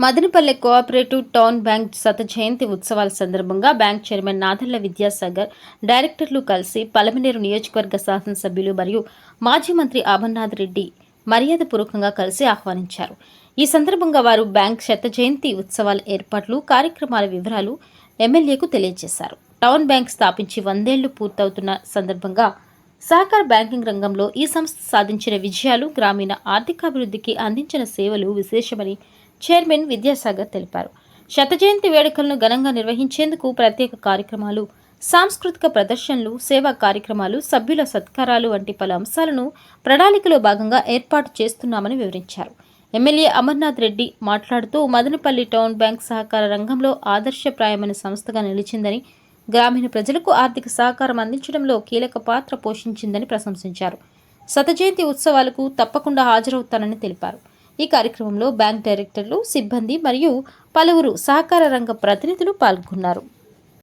Madanapalle cooperative town bank శత జయంతి ఉత్సవాల సందర్భంగా బ్యాంక్ చైర్మన్ నాథర్ల విద్యాసాగర్ డైరెక్టర్లు కలిసి పలమనేరు నియోజకవర్గ శాసనసభ్యులు మరియు మాజీ మంత్రి అమర్నాథ్ రెడ్డి మర్యాదపూర్వకంగా కలిసి ఆహ్వానించారు. ఈ సందర్భంగా వారు బ్యాంక్ శత జయంతి ఉత్సవాల ఏర్పాట్లు కార్యక్రమాల వివరాలు ఎమ్మెల్యేకు తెలియజేశారు. టౌన్ బ్యాంక్ స్థాపించి వందేళ్ళు పూర్తవుతున్న సందర్భంగా సహకార బ్యాంకింగ్ రంగంలో ఈ సంస్థ సాధించిన విజయాలు గ్రామీణ ఆర్థికాభివృద్ధికి అందించిన సేవలు విశేషమని చైర్మన్ విద్యాసాగర్ తెలిపారు. శత జయంతి వేడుకలను ఘనంగా నిర్వహించేందుకు ప్రత్యేక కార్యక్రమాలు సాంస్కృతిక ప్రదర్శనలు సేవా కార్యక్రమాలు సభ్యుల సత్కారాలు వంటి పలు అంశాలను ప్రణాళికలో భాగంగా ఏర్పాటు చేస్తున్నామని వివరించారు. ఎమ్మెల్యే అమర్నాథ్ రెడ్డి మాట్లాడుతూ మదనపల్లి టౌన్ బ్యాంక్ సహకార రంగంలో ఆదర్శప్రాయమైన సంస్థగా నిలిచిందని గ్రామీణ ప్రజలకు ఆర్థిక సహకారం అందించడంలో కీలక పాత్ర పోషించిందని ప్రశంసించారు. శత జయంతి ఉత్సవాలకు తప్పకుండా హాజరవుతానని తెలిపారు. ఈ కార్యక్రమంలో బ్యాంక్ డైరెక్టర్లు సిబ్బంది మరియు పలువురు సహకార రంగ ప్రతినిధులు పాల్గొన్నారు.